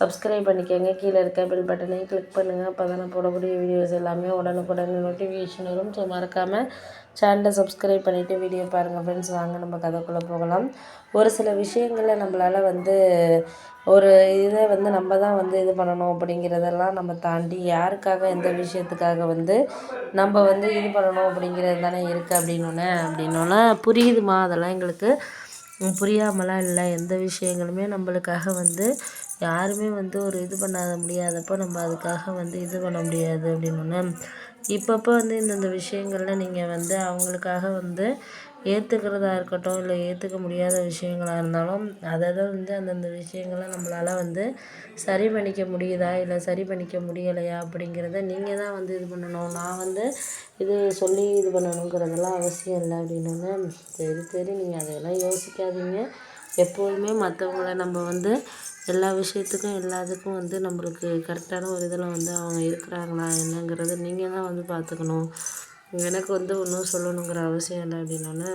Subscribe பண்ணிக்கோங்க. கீழே இருக்க பெல் பட்டனையும் கிளிக் பண்ணுங்கள் அப்போ தான் போடக்கூடிய வீடியோஸ் எல்லாமே உடனுக்குடன் நோட்டிஃபிகேஷன் வரும். ஸோ மறக்காமல் சேனலை சப்ஸ்கிரைப் பண்ணிவிட்டு வீடியோ பாருங்கள் ஃப்ரெண்ட்ஸ் வாங்க நம்ம கதைக்குள்ளே போகலாம். ஒரு சில விஷயங்களில் நம்மளால் வந்து ஒரு இதை வந்து நம்ம தான் வந்து இது பண்ணணும் அப்படிங்கிறதெல்லாம் நம்ம தாண்டி யாருக்காக எந்த விஷயத்துக்காக வந்து நம்ம வந்து இது பண்ணணும் அப்படிங்கிறது தானே இருக்குது அப்படின்னோன்னே அப்படின்னோடனே புரியுதுமா? அதெல்லாம் எங்களுக்கு புரியாமலாம் இல்லை. எந்த விஷயங்களுமே நம்மளுக்காக வந்து யாருமே வந்து ஒரு இது பண்ணாத முடியாதப்போ நம்ம அதுக்காக வந்து இது பண்ண முடியாது அப்படின்னோடனே இப்பப்போ வந்து இந்தந்த விஷயங்களில் நீங்கள் வந்து அவங்களுக்காக வந்து ஏற்றுக்கிறதா இருக்கட்டும் இல்லை ஏற்றுக்க முடியாத விஷயங்களாக இருந்தாலும் அதை தான் வந்து அந்தந்த விஷயங்களை நம்மளால் வந்து சரி பண்ணிக்க முடியுதா இல்லை சரி பண்ணிக்க முடியலையா அப்படிங்கிறத நீங்கள் தான் வந்து இது பண்ணணும். நான் வந்து இது சொல்லி இது பண்ணணுங்கிறதெல்லாம் அவசியம் இல்லை அப்படின்னோடனே சரி சரி நீங்கள் அதையெல்லாம் யோசிக்காதீங்க. எப்போதுமே மற்றவங்கள நம்ம வந்து எல்லா விஷயத்துக்கும் எல்லாத்துக்கும் வந்து நம்மளுக்கு கரெக்டான ஒரு இதில் வந்து அவங்க இருக்கிறாங்களா என்னங்கிறத நீங்கள் தான் வந்து பார்த்துக்கணும். எனக்கு வந்து ஒன்றும் சொல்லணுங்கிற அவசியம் இல்லை அப்படின்னோடனே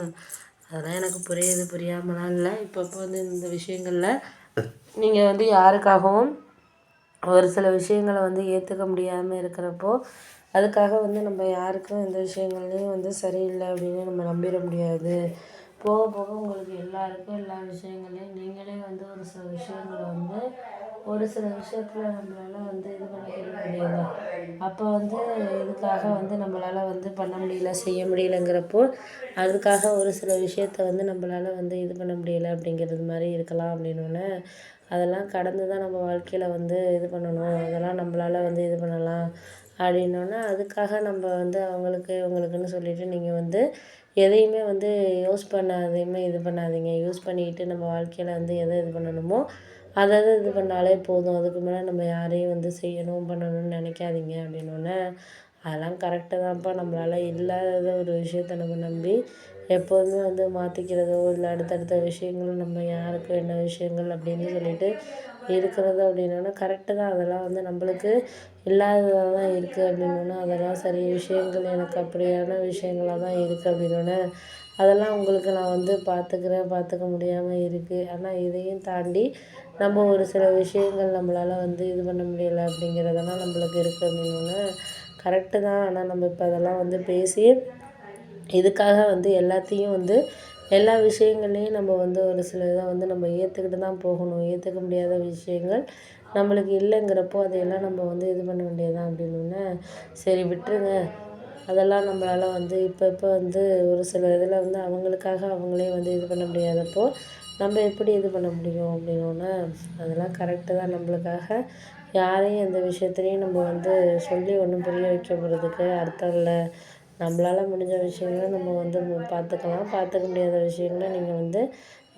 அதெல்லாம் எனக்கு புரியுது புரியாமலாம் இல்லை. இப்போ வந்து இந்த விஷயங்களில் நீங்கள் வந்து யாருக்காகவும் ஒரு சில விஷயங்களை வந்து ஏற்றுக்க முடியாமல் இருக்கிறப்போ அதுக்காக வந்து நம்ம யாருக்கும் எந்த விஷயங்கள்லையும் வந்து சரியில்லை அப்படின்னு நம்ம நம்பிட முடியாது. போக போக உங்களுக்கு எல்லாருக்கும் எல்லா விஷயங்களையும் நீங்களே வந்து ஒரு சில விஷயங்களை வந்து ஒரு சில விஷயத்தில் நம்மளால் வந்து இது பண்ணிக்க முடியல. அப்போ வந்து இதுக்காக வந்து நம்மளால் வந்து பண்ண முடியல செய்ய முடியலங்கிறப்போ அதுக்காக ஒரு சில விஷயத்த வந்து நம்மளால் வந்து இது பண்ண முடியலை அப்படிங்கிறது மாதிரி இருக்கலாம் அப்படின்னோடனே அதெல்லாம் கடந்து தான் நம்ம வாழ்க்கையில் வந்து இது பண்ணணும். அதெல்லாம் நம்மளால் வந்து இது பண்ணலாம். அப்படின்னோடனே அதுக்காக நம்ம வந்து அவங்களுக்கு இவங்களுக்குன்னு சொல்லிட்டு நீங்கள் வந்து எதையுமே வந்து யூஸ் பண்ணாதையுமே இது பண்ணாதீங்க. யூஸ் பண்ணிக்கிட்டு நம்ம வாழ்க்கையில் வந்து எதை இது பண்ணணுமோ அதை அதை இது பண்ணாலே போதும். அதுக்கு மேலே நம்ம யாரையும் வந்து செய்யணும் பண்ணணும்னு நினைக்காதீங்க அப்படின்னோடனே அதெல்லாம் கரெக்டு தான்ப்பா. நம்மளால் இல்லாத ஒரு விஷயத்த நம்ம நம்பி எப்போதுமே வந்து மாற்றிக்கிறதோ இல்லை அடுத்தடுத்த விஷயங்கள் நம்ம யாருக்கு என்ன விஷயங்கள் அப்படின்னு சொல்லிட்டு இருக்கிறது அப்படின்னோடனே கரெக்டு தான். அதெல்லாம் வந்து நம்மளுக்கு இல்லாததாக தான் இருக்குது அப்படின்னோடனே அதெல்லாம் சரி விஷயங்கள் எனக்கு அப்படியான விஷயங்களாக தான் இருக்குது அப்படின்னோடனே அதெல்லாம் உங்களுக்கு நான் வந்து பார்த்துக்கிறேன் பார்த்துக்க முடியாமல் இருக்குது ஆனால் இதையும் தாண்டி நம்ம ஒரு சில விஷயங்கள் நம்மளால் வந்து இது பண்ண முடியலை அப்படிங்கிறதெல்லாம் நம்மளுக்கு இருக்குது அப்படின்னோடனே கரெக்டு தான். ஆனால் நம்ம இப்போ அதெல்லாம் வந்து பேசி இதுக்காக வந்து எல்லாத்தையும் வந்து எல்லா விஷயங்கள்லையும் நம்ம வந்து ஒரு சில இதை வந்து நம்ம ஏற்றுக்கிட்டு தான் போகணும். ஏற்றுக்க முடியாத விஷயங்கள் நம்மளுக்கு இல்லைங்கிறப்போ அதையெல்லாம் நம்ம வந்து இது பண்ண வேண்டியதுதான் அப்படின்னோடனே சரி விட்டுருங்க. அதெல்லாம் நம்மளால் வந்து இப்போ இப்போ வந்து ஒரு சில இதில் வந்து அவங்களுக்காக அவங்களே வந்து இது பண்ண முடியாதப்போ நம்ம எப்படி இது பண்ண முடியும் அப்படின்னோடனே அதெல்லாம் கரெக்டு தான். நம்மளுக்காக யாரையும் எந்த விஷயத்துலையும் நம்ம வந்து சொல்லி ஒன்றும் புரிய வைக்க போகிறதுக்கு அர்த்தம் இல்லை. நம்மளால் முடிஞ்ச விஷயங்களை நம்ம வந்து பார்த்துக்கலாம் பார்த்துக்க முடியாத விஷயங்களை நீங்கள் வந்து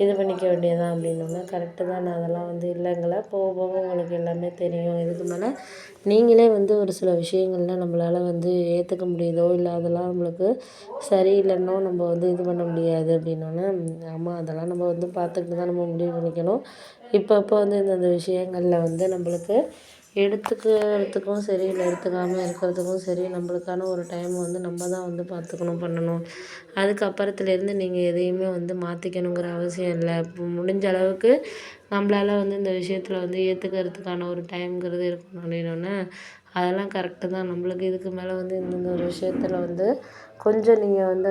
இது பண்ணிக்க வேண்டியதுதான் அப்படின்னோன்னா கரெக்டு தான். நான் அதெல்லாம் வந்து இல்லைங்கள. போக போக உங்களுக்கு எல்லாமே தெரியும். இதுக்கு மேலே நீங்களே வந்து ஒரு சில விஷயங்கள்லாம் நம்மளால் வந்து ஏற்றுக்க முடியுதோ இல்லை அதெல்லாம் நம்மளுக்கு சரியில்லைன்னோ நம்ம வந்து இது பண்ண முடியாது அப்படின்னோன்னே ஆமாம் அதெல்லாம் நம்ம வந்து பார்த்துக்கிட்டு தான் நம்ம முடிவு பண்ணிக்கணும். இப்போ இப்போ வந்து இந்தந்த விஷயங்களில் வந்து நம்மளுக்கு எடுத்துக்கிறதுக்கும் சரி இல்லை எடுத்துக்காமல் இருக்கிறதுக்கும் சரி நம்மளுக்கான ஒரு டைம் வந்து நம்ம தான் வந்து பார்த்துக்கணும் பண்ணணும். அதுக்கப்புறத்துலேருந்து நீங்கள் எதையுமே வந்து மாற்றிக்கணுங்கிற அவசியம் இல்லை. இப்போ முடிஞ்ச அளவுக்கு நம்மளால வந்து இந்த விஷயத்தில் வந்து ஏற்றுக்கிறதுக்கான ஒரு டைம்ங்கிறது இருக்கணும் அப்படின்னோடனே அதெல்லாம் கரெக்டு தான். நம்மளுக்கு இதுக்கு மேலே வந்து இந்தந்த ஒரு விஷயத்தில் வந்து கொஞ்சம் நீங்கள் வந்து